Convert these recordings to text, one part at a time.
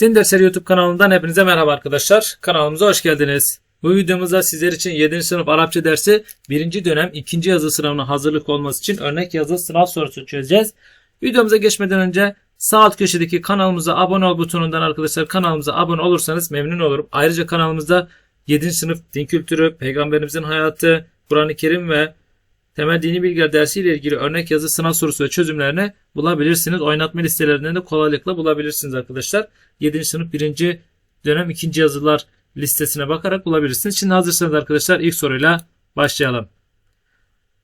Din Dersleri YouTube kanalından hepinize merhaba arkadaşlar. Kanalımıza hoş geldiniz. Bu videomuzda sizler için 7. sınıf Arapça dersi 1. dönem 2. yazı sınavına hazırlık olması için örnek yazı sınav sorusu çözeceğiz. Videomuza geçmeden önce sağ alt köşedeki kanalımıza abone ol butonundan arkadaşlar kanalımıza abone olursanız memnun olurum. Ayrıca kanalımızda 7. sınıf din kültürü, peygamberimizin hayatı, Kur'an-ı Kerim ve temel dini bilgiler dersiyle ilgili örnek yazı sınav sorusu ve çözümlerini bulabilirsiniz. Oynatma listelerinden de kolaylıkla bulabilirsiniz arkadaşlar. 7. sınıf 1. dönem 2. yazılar listesine bakarak bulabilirsiniz. Şimdi hazırsanız arkadaşlar ilk soruyla başlayalım.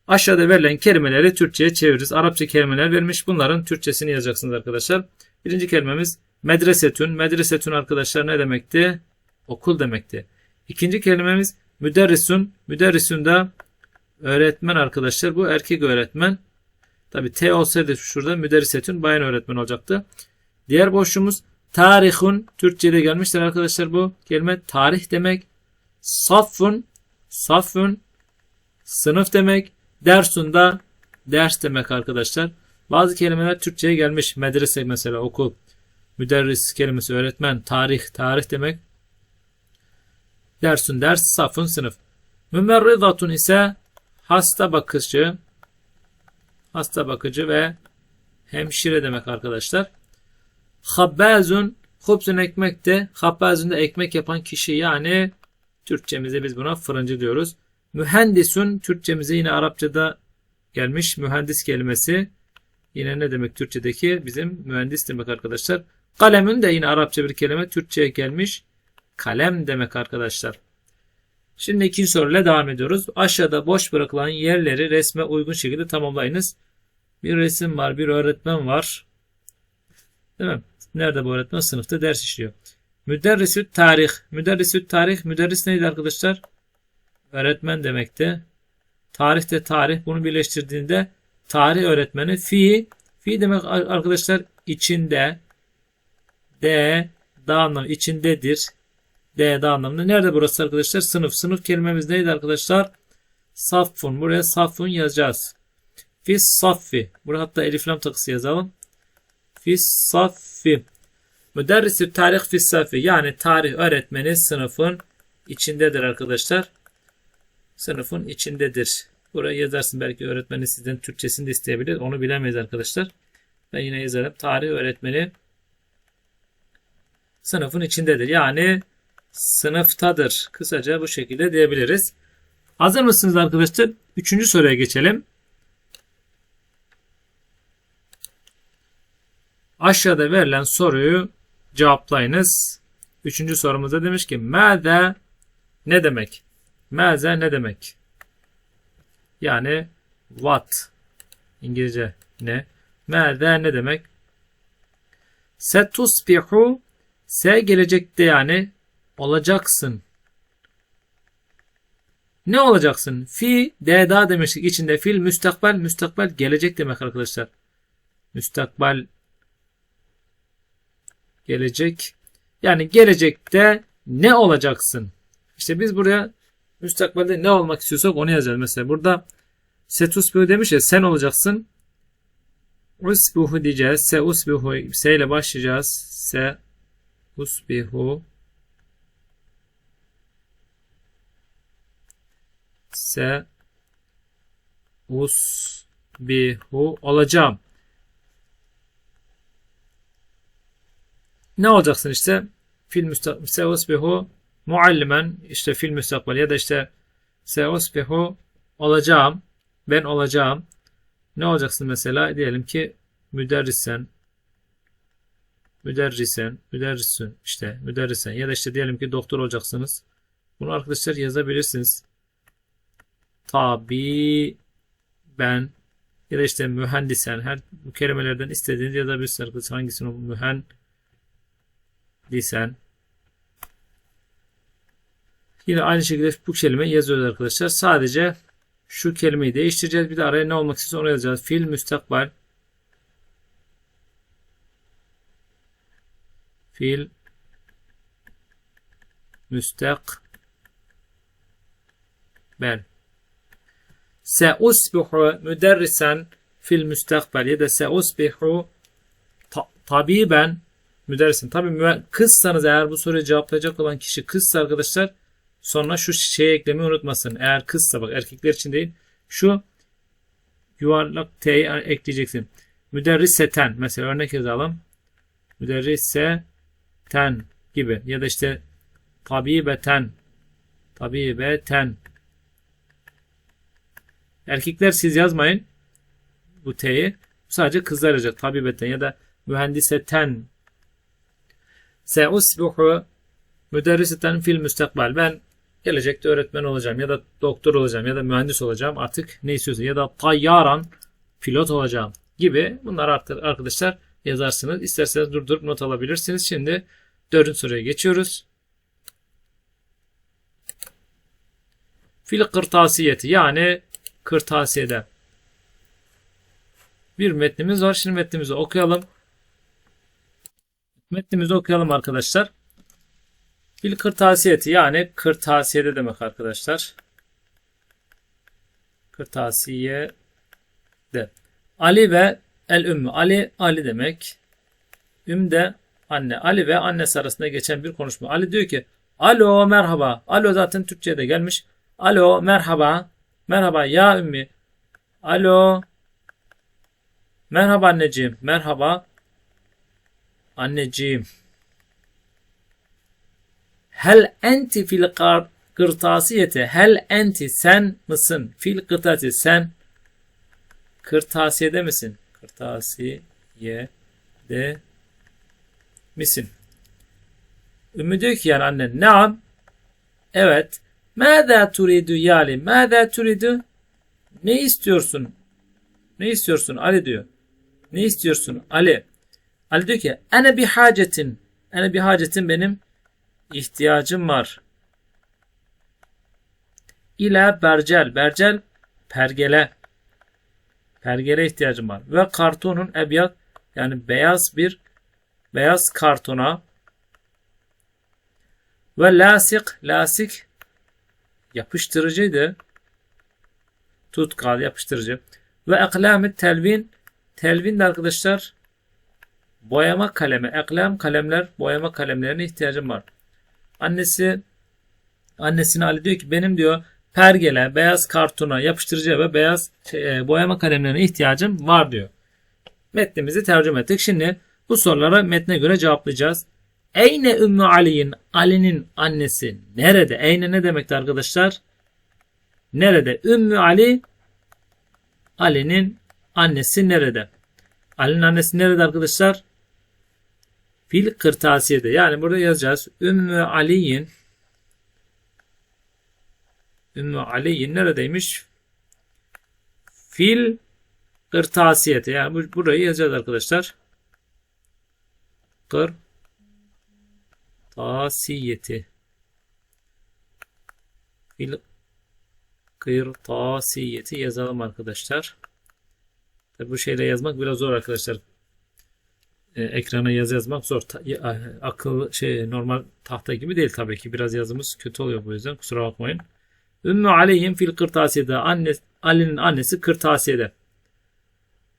Aşağıda verilen kelimeleri Türkçe'ye çeviririz. Arapça kelimeler vermiş. Bunların Türkçesini yazacaksınız arkadaşlar. Birinci kelimemiz medresetün. Medresetün arkadaşlar ne demekti? Okul demekti. İkinci kelimemiz müderrisun. Müderrisun da öğretmen arkadaşlar. Bu erkek öğretmen. Tabi T olsaydı şurada müderrisetün bayan öğretmen olacaktı. Diğer boşluğumuz tarihun. Türkçe'de gelmiştir arkadaşlar bu kelime. Tarih demek. Saffun. Saffun. Sınıf demek. Dersun da ders demek arkadaşlar. Bazı kelimeler Türkçe'ye gelmiş. Medrese mesela okul. Müderris kelimesi öğretmen. Tarih. Tarih demek. Dersun ders. Safun sınıf. Mümerridatun ise hasta bakıcı. Hasta bakıcı ve hemşire demek arkadaşlar. Habbazun hubzun ekmek de habbazun da ekmek yapan kişi yani Türkçemize biz buna fırıncı diyoruz. Mühendisun Türkçemize yine Arapçada gelmiş mühendis kelimesi. Yine ne demek Türkçedeki bizim mühendis demek arkadaşlar. Kalemün de yine Arapça bir kelime Türkçe'ye gelmiş. Kalem demek arkadaşlar. Şimdi ikinci soruyla devam ediyoruz. Aşağıda boş bırakılan yerleri resme uygun şekilde tamamlayınız. Bir resim var, bir öğretmen var. Değil mi? Nerede bu öğretmen? Sınıfta ders işliyor. Müderrisüt tarih. Müderrisüt tarih. Müderris neydi arkadaşlar? Öğretmen demekti. Tarih de tarih. Bunu birleştirdiğinde tarih öğretmeni. Fi. Fi demek arkadaşlar içinde. D. Da anlamı içindedir. D da anlamında. Nerede burası arkadaşlar? Sınıf. Sınıf kelimemiz neydi arkadaşlar? Saffun. Buraya saffun yazacağız. Fis saffi. Buraya hatta eliflam takısı yazalım. Fis saffi. Müderrisü tarih fis saffi. Yani tarih öğretmeni sınıfın içindedir arkadaşlar. Sınıfın içindedir. Buraya yazarsın. Belki öğretmeni sizden Türkçesini de isteyebilir. Onu bilemeyiz arkadaşlar. Ben yine yazarım. Tarih öğretmeni sınıfın içindedir. Yani sınıftadır. Kısaca bu şekilde diyebiliriz. Hazır mısınız arkadaşlar? Üçüncü soruya geçelim. Aşağıda verilen soruyu cevaplayınız. Üçüncü sorumuzda demiş ki Mâze ne demek? Mâze ne demek? Yani what İngilizce ne? Mâze ne demek? Setusbihu se gelecekte yani olacaksın. Ne olacaksın? Fi de demiştik içinde fil müstakbel müstakbel gelecek demek arkadaşlar. Müstakbel gelecek. Yani gelecekte ne olacaksın? İşte biz buraya müstakbelde ne olmak istiyorsak onu yazacağız. Mesela burada setusbihu demiş ya sen olacaksın. Usbihu diyeceğiz. Se usbihu se ile başlayacağız. Se usbihu se usbihu olacağım. Ne olacaksın işte? Fil müstakbel se usbihu muallimen işte fil müstakbel ya da işte se usbihu olacağım. Ben olacağım. Ne olacaksın mesela? Diyelim ki müderrisen müderrisen, müderrisin işte müderrisen ya da işte diyelim ki doktor olacaksınız. Bunu arkadaşlar yazabilirsiniz tabi ben ya da işte mühendisen her bu kelimelerden istediğiniz yazabilirsiniz arkadaşlar. Hangisini mühendisen Yine aynı şekilde bu kelime yazıyoruz arkadaşlar. Sadece şu kelimeyi değiştireceğiz. Bir de araya ne olmak istiyorsa onu yazacağız. Fil müstakbel fil müstakbel seusbihu müderrisen fil müstakbel ya da seusbihu tabiben müderrisin. Tabii müe- kızsanız eğer bu soruyu cevaplayacak olan kişi kızsa arkadaşlar sonra şu şeyi eklemeyi unutmasın. Eğer kızsa bak erkekler için değil. Şu yuvarlak T'yi ekleyeceksin. Müderriseten mesela örnek yazalım. Müderriseten gibi ya da işte tabibeten tabibeten Erkekler siz yazmayın bu T'yi. Sadece kızlar yazacak. Tabibeten ya da mühendiseten. Seusbihu müderriseten fil müstakbel. Ben gelecekte öğretmen olacağım ya da doktor olacağım ya da mühendis olacağım. Artık ne istiyorsun ya da tayyaran pilot olacağım gibi bunlar artık arkadaşlar yazarsınız. İsterseniz durdurup not alabilirsiniz. Şimdi dördüncü soruya geçiyoruz. Fil kırtasiyeti yani kırtasiyede bir metnimiz var. Şimdi metnimizi okuyalım. Metnimizi okuyalım arkadaşlar. Fil kırtasiyeti yani kırtasiyede demek arkadaşlar. Kırtasiye de. Ali ve el ümmü. Ali Ali demek. Üm de anne. Ali ve annesi arasında geçen bir konuşma. Ali diyor ki Alo merhaba. Alo zaten Türkçe'de gelmiş. Alo merhaba. Merhaba ya ümmi. Alo. Merhaba anneciğim. Merhaba. Anneciğim. Hel enti fil kar kırtasiyete. Hel enti sen mısın? Fil kırtasiyete sen kırtasiyede misin? Kırtasiyede misin? Ümmü diyor ki yani anne naam. Evet. Mâzâ turidu yali? Mâzâ turidu? Ne istiyorsun? Ne istiyorsun? Ali diyor. Ne istiyorsun? Ali. Ali diyor ki ene bir hacetin. Ene bir hacetin benim ihtiyacım var. İla bercel. Bercel pergele. Pergele ihtiyacım var. Ve kartonun ebyat yani beyaz bir beyaz kartona ve lasik lasik yapıştırıcıydı. Tutkal yapıştırıcı. Ve eklamı telvin. Telvin de arkadaşlar boyama kalemi. Eklam kalemler boyama kalemlerine ihtiyacım var. Annesi annesine Ali diyor ki benim diyor pergele, beyaz kartona, yapıştırıcı ve beyaz şey, boyama kalemlerine ihtiyacım var diyor. Metnimizi tercüme ettik. Şimdi bu sorulara metne göre cevaplayacağız. Eyne Ümmü Ali'nin Ali'nin annesi nerede? Eyne ne demekti arkadaşlar? Nerede? Ümmü Ali Ali'nin annesi nerede? Ali'nin annesi nerede arkadaşlar? Fil kırtasiyede. Yani burada yazacağız. Ümmü Ali'nin Ümmü Ali'nin neredeymiş? Fil kırtasiyete. Yani bu, burayı yazacağız arkadaşlar. Kır tasiyeti fil kırtasiyeti yazalım arkadaşlar. Tabi bu şeyle yazmak biraz zor arkadaşlar. Ee, ekrana yazı yazmak zor. Ta, akıl şey normal tahta gibi değil tabii ki. Biraz yazımız kötü oluyor bu yüzden. Kusura bakmayın. Ümmü aleyhim fil kırtasiyede. Anne, Ali'nin annesi kırtasiyede.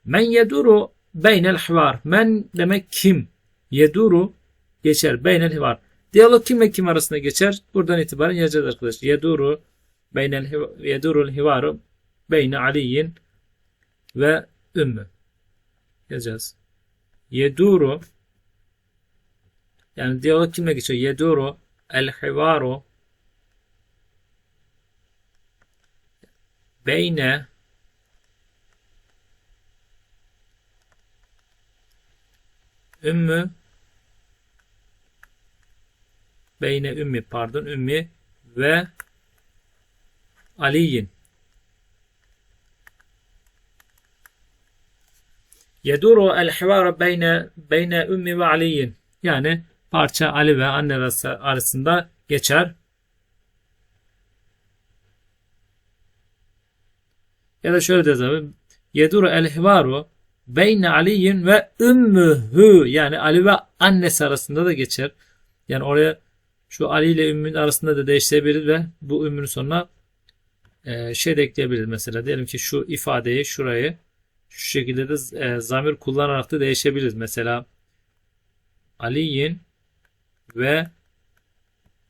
Men yeduru beynel hvar. Men demek kim? Yeduru geçer. Beynel hivar. Diyalog kim ve kim arasında geçer? Buradan itibaren yazacağız arkadaşlar. Yeduru beynel yedurul hivaru beyne aliyin ve ümmü. Yazacağız. Yeduru yani diyalog kimle geçiyor? Yeduru el hivaru beyne ümmü beyne ümmi pardon ümmi ve Aliyin. Yeduru el hivar beyne beyne ümmi ve Aliyin. Yani parça Ali ve anne arasında geçer. Ya da şöyle yazalım. Yeduru el hivaru beyne Aliyin ve ümmühü yani Ali ve annesi arasında da geçer. Yani oraya şu Ali ile Ümmü'nün arasında da değiştirebiliriz ve bu Ümmü'nün sonuna e, şey de ekleyebiliriz. Mesela diyelim ki şu ifadeyi şurayı şu şekilde de e, zamir kullanarak da değişebiliriz. Mesela Aliyin ve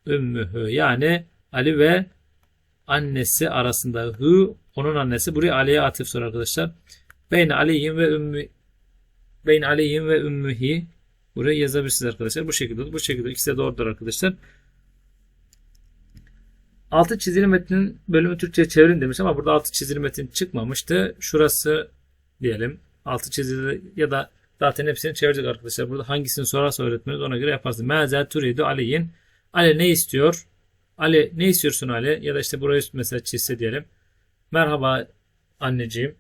ümmühü yani Ali ve annesi arasında hü onun annesi buraya Ali'ye atıf soru arkadaşlar. Beyne Aliyin ve ümmü Beyne Aliyin ve ümmühi buraya yazabilirsiniz arkadaşlar. Bu şekilde bu şekilde ikisi de doğrudur arkadaşlar. Altı çizili metnin bölümü Türkçe'ye çevirin demiş ama burada altı çizili metin çıkmamıştı. Şurası diyelim. Altı çizili ya da zaten hepsini çevirecek arkadaşlar. Burada hangisini sorarsa öğretmeniz ona göre yaparsın. Mezel turidu Ali'yin. Ali ne istiyor? Ali ne istiyorsun Ali? Ya da işte burayı mesela çizse diyelim. Merhaba anneciğim.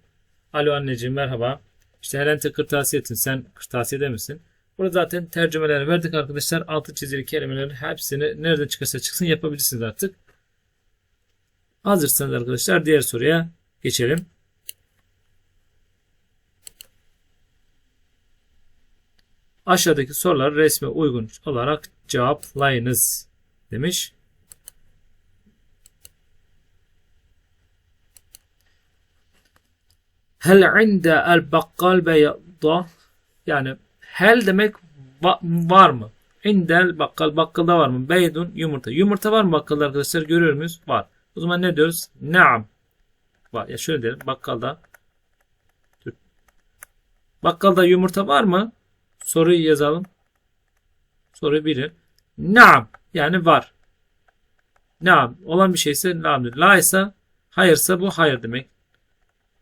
Alo anneciğim merhaba. İşte Helente kırtasiyetin sen kırtasiyede misin? Burada zaten tercümeleri verdik arkadaşlar. Altı çizili kelimelerin hepsini nereden çıkarsa çıksın yapabilirsiniz artık. Hazırsanız arkadaşlar diğer soruya geçelim. Aşağıdaki soruları resme uygun olarak cevaplayınız demiş. Hel inde el bakkal beyda yani hel demek va- var mı? İndel bakkal bakkalda var mı? Beydun yumurta. Yumurta var mı bakkalda arkadaşlar görüyor muyuz? Var. O zaman ne diyoruz? Naam. Var. Ya şöyle diyelim bakkalda. Bakkalda yumurta var mı? Soruyu yazalım. Soruyu bilin. Naam. Yani var. Naam. Olan bir şeyse naamdır. La ise hayırsa bu hayır demek.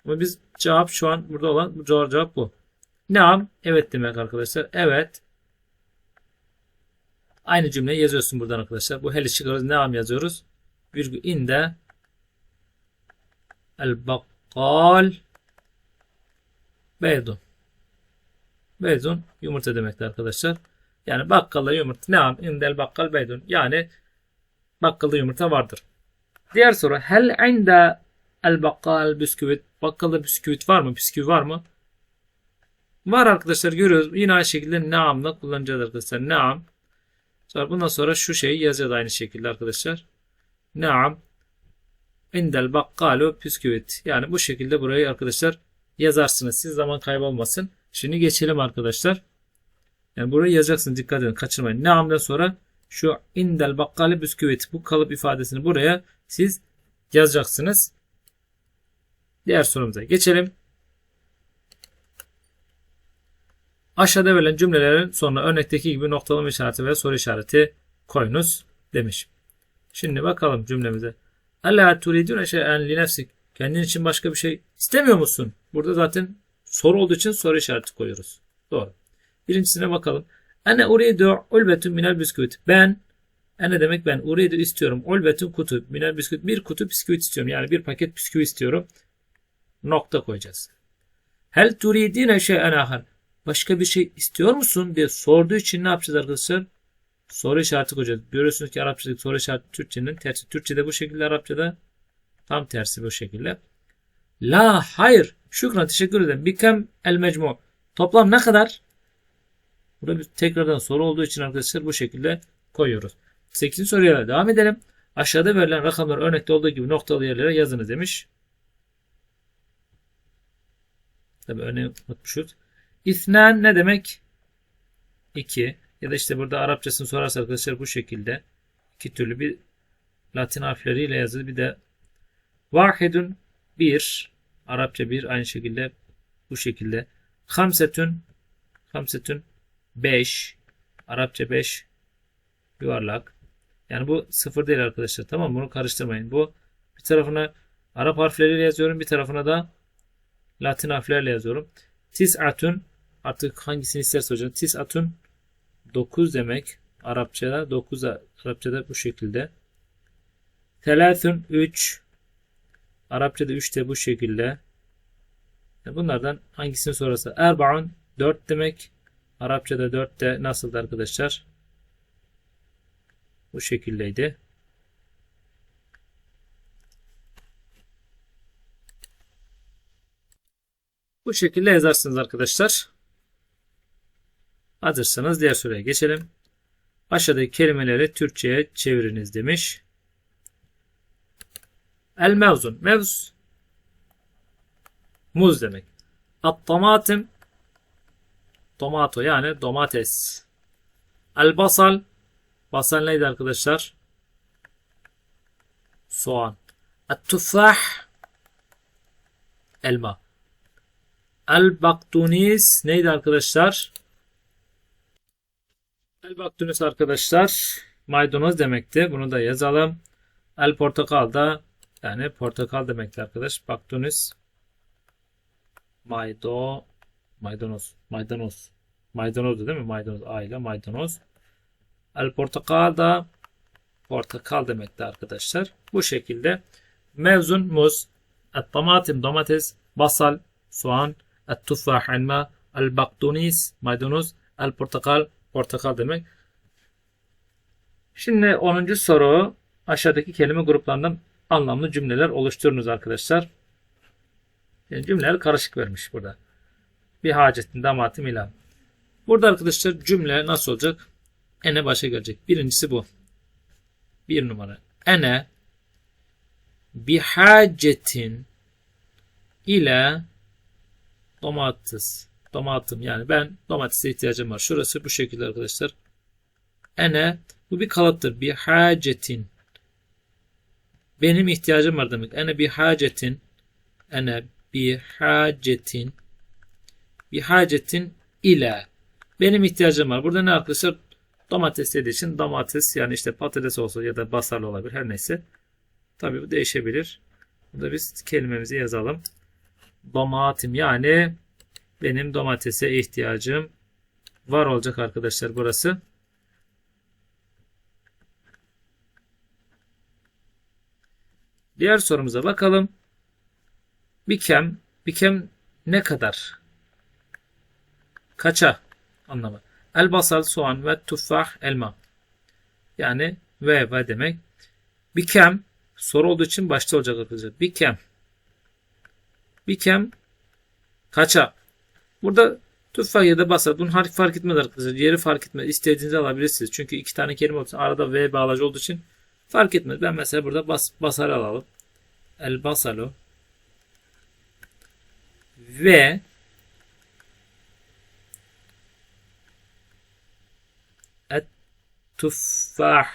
Ama biz cevap şu an burada olan bu cevap bu. Naam. Evet demek arkadaşlar. Evet. Aynı cümleyi yazıyorsun buradan arkadaşlar. Bu heli çıkarız. Naam yazıyoruz. Virgül inde el bakkal beydun. Beydun yumurta demektir arkadaşlar. Yani bakkalda yumurta. Naam indel bakkal beydun. Yani bakkalda yumurta vardır. Diğer soru. Hel inde el bakkal bisküvit. Bakkalda bisküvit var mı? Bisküvi var mı? Var arkadaşlar görüyoruz. Yine aynı şekilde naamla kullanacağız arkadaşlar. Naam. Sonra bundan sonra şu şeyi yazacağız aynı şekilde arkadaşlar. Naam. İndel bakkalu bisküvit. Yani bu şekilde burayı arkadaşlar yazarsınız. Siz zaman kaybolmasın. Şimdi geçelim arkadaşlar. Yani burayı yazacaksınız. Dikkat edin. Kaçırmayın. Naam'dan sonra şu indel bakkali bisküvit. Bu kalıp ifadesini buraya siz yazacaksınız. Diğer sorumuza geçelim. Aşağıda verilen cümlelerin sonuna örnekteki gibi noktalama işareti ve soru işareti koyunuz demiş. Şimdi bakalım cümlemize. Alla turidune şey'en li nefsik. Kendin için başka bir şey istemiyor musun? Burada zaten soru olduğu için soru işareti koyuyoruz. Doğru. Birincisine bakalım. Ene uridu ulbetun minel bisküvit. Ben ene demek ben uridu istiyorum. Ulbetun kutu minel bisküvit. Bir kutu bisküvit istiyorum. Yani bir paket bisküvit istiyorum. Nokta koyacağız. Hel turidine şey'en ahar. Başka bir şey istiyor musun diye sorduğu için ne yapacağız arkadaşlar? Soru işareti koyacağız. Görüyorsunuz ki Arapçadaki soru işareti Türkçenin tersi. Türkçede bu şekilde Arapçada tam tersi bu şekilde. La hayır. Şükran teşekkür ederim. Bikem el mecmu. Toplam ne kadar? Burada bir tekrardan soru olduğu için arkadaşlar bu şekilde koyuyoruz. 8. soruya devam edelim. Aşağıda verilen rakamlar örnekte olduğu gibi noktalı yerlere yazınız demiş. Tabi örneği unutmuşuz. İthnan ne demek? 2. Ya da işte burada Arapçasını sorarsa arkadaşlar bu şekilde. İki türlü bir Latin harfleriyle yazılı bir de vahidun bir. Arapça bir aynı şekilde bu şekilde. Hamsetün hamsetün 5 Arapça 5 yuvarlak. Yani bu sıfır değil arkadaşlar. Tamam bunu karıştırmayın. Bu bir tarafına Arap harfleriyle yazıyorum bir tarafına da Latin harflerle yazıyorum. Tis'atun artık hangisini isterse hocam tis'atun 9 demek Arapçada 9 Arapçada bu şekilde. Telâthün 3 Arapçada 3 de bu şekilde. Bunlardan hangisini sorarsa Erbaun 4 demek. Arapçada 4 de nasıldı arkadaşlar? Bu şekildeydi. Bu şekilde yazarsınız arkadaşlar. Hazırsanız diğer soruya geçelim. Aşağıdaki kelimeleri Türkçe'ye çeviriniz demiş. El mevzun. Mevz muz demek. At tomatim tomato yani domates. El basal. Basal neydi arkadaşlar? Soğan. El tufah. Elma. El baktunis neydi arkadaşlar? El baktunis arkadaşlar maydanoz demekti. Bunu da yazalım. El portakal da yani portakal demekti arkadaş. Baktunis maydo maydanoz maydanoz maydanoz değil mi? Maydanoz aile maydanoz. El portakal da portakal demekti arkadaşlar. Bu şekilde mevzun muz, et tamatim domates, basal, soğan, et tufah elma, el baktunis maydanoz, el portakal portakal demek. Şimdi 10. soru aşağıdaki kelime gruplarından anlamlı cümleler oluşturunuz arkadaşlar. Yani cümleler karışık vermiş burada. Bir hacetin damatim ilan. Burada arkadaşlar cümle nasıl olacak? Ene başa gelecek. Birincisi bu. Bir numara. Ene bihacetin ile domates. Domatım yani ben domatese ihtiyacım var. Şurası bu şekilde arkadaşlar. Ene bu bir kalıptır. Bihacetin. Benim ihtiyacım var demek. Ene bihacetin. Ene bihacetin. Bihacetin ile. Benim ihtiyacım var. Burada ne arkadaşlar? Domates dediği için domates yani işte patates olsa ya da basarlı olabilir her neyse. Tabii bu değişebilir. Burada biz kelimemizi yazalım. Domatim yani benim domatese ihtiyacım var olacak arkadaşlar burası. Diğer sorumuza bakalım. Bikem, bikem ne kadar? Kaça anlamı. El basal soğan ve tufah elma. Yani ve ve demek. Bikem soru olduğu için başta olacak arkadaşlar. Bikem. Bikem kaça? Burada tufah ya da basal. Bunun harfi fark etmez arkadaşlar. Yeri fark etmez. İstediğinizi alabilirsiniz. Çünkü iki tane kelime olduğu arada ve bağlacı olduğu için fark etmez. Ben mesela burada bas, basar alalım. El basalu ve et tufah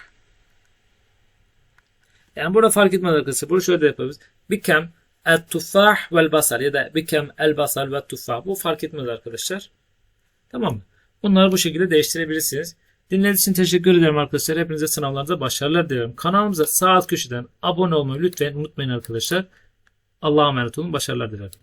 yani burada fark etmez arkadaşlar. Bunu şöyle yapabiliriz. Bikem et tufah vel basal ya da bikem el basal ve tufah. Bu fark etmez arkadaşlar. Tamam mı? Bunları bu şekilde değiştirebilirsiniz. Dinlediğiniz için teşekkür ederim arkadaşlar. Hepinize sınavlarda başarılar diliyorum. Kanalımıza sağ alt köşeden abone olmayı lütfen unutmayın arkadaşlar. Allah'a emanet olun. Başarılar dilerim.